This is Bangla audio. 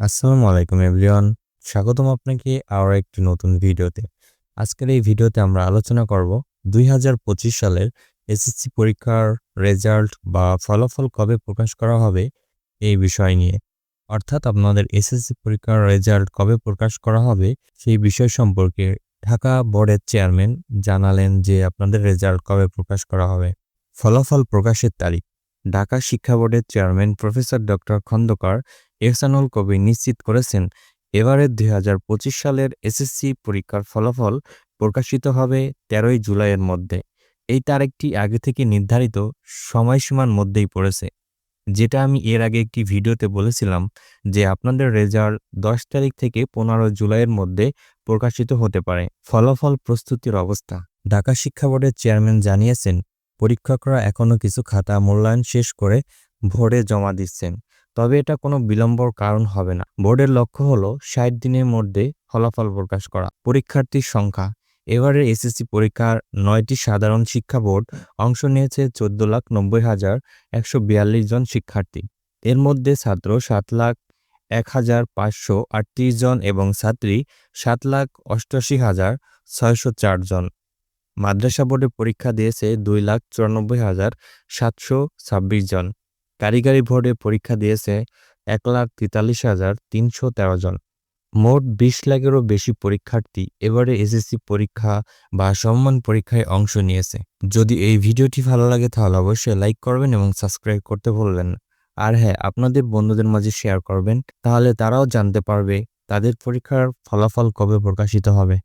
আসসালামু আলাইকুম এভরিওয়ান। স্বাগতম আপনাকে আরও একটি নতুন ভিডিওতে। আজকের এই ভিডিওতে আমরা আলোচনা করব দুই হাজার পঁচিশ সালের এসএসসি পরীক্ষার রেজাল্ট বা ফলাফল কবে প্রকাশ করা হবে এই বিষয় নিয়ে। অর্থাৎ আপনাদের এসএসসি পরীক্ষার রেজাল্ট কবে প্রকাশ করা হবে সেই বিষয় সম্পর্কে ঢাকা বোর্ডের চেয়ারম্যান জানালেন যে আপনাদের রেজাল্ট কবে প্রকাশ করা হবে। ফলাফল প্রকাশের তারিখ। ঢাকা শিক্ষা বোর্ডের chairman professor doctor Khandakar Ehsanul Kabir নিশ্চিত করেছেন, এবারের দুই সালের এসএসসি পরীক্ষার ফলাফল প্রকাশিত হবে তেরোই জুলাইয়ের মধ্যে। এই তারিখটি আগে থেকে নির্ধারিত সময়সীমার মধ্যেই পড়েছে। যেটা আমি এর আগে একটি ভিডিওতে বলেছিলাম যে আপনাদের রেজাল্ট দশ তারিখ থেকে পনেরো জুলাইয়ের মধ্যে প্রকাশিত হতে পারে। ফলাফল প্রস্তুতির অবস্থা। ঢাকা শিক্ষা বোর্ডের চেয়ারম্যান জানিয়েছেন পরীক্ষকরা এখনও কিছু খাতা মূল্যায়ন শেষ করে ভোরে জমা দিচ্ছেন। তবে এটা কোনো বিলম্বর কারণ হবে না। বোর্ডের লক্ষ্য হলো ষাট দিনের মধ্যে ফলাফল প্রকাশ করা। পরীক্ষার্থীর সংখ্যা। এবারের এসএসসি পরীক্ষার নয়টি সাধারণ শিক্ষা বোর্ড অংশ নিয়েছে চোদ্দ লাখ নব্বই হাজার একশো বিয়াল্লিশ জন শিক্ষার্থী। এর মধ্যে ছাত্র সাত লাখ এক হাজার পাঁচশো আটত্রিশ জন এবং ছাত্রী সাত লাখ অষ্টআশি হাজার ছয়শো চার জন। মাদ্রাসা বোর্ডে পরীক্ষা দিয়েছে দুই লাখ চুরানব্বই হাজার সাতশো ছাব্বিশ জন। কারিগরি বোর্ডে পরীক্ষা দিয়েছে এক লাখ তেতাল্লিশ হাজার তিনশো তেরো জন। মোট বিশ লাখেরও বেশি পরীক্ষার্থী এবারে এসএসসি পরীক্ষা বা সম্মান পরীক্ষায় অংশ নিয়েছে। যদি এই ভিডিওটি ভালো লাগে তাহলে অবশ্যই লাইক করবেন এবং সাবস্ক্রাইব করতে ভুলবেন আর হ্যাঁ আপনাদের বন্ধুদের মাঝে শেয়ার করবেন, তাহলে তারাও জানতে পারবে তাদের পরীক্ষার ফলাফল কবে প্রকাশিত হবে।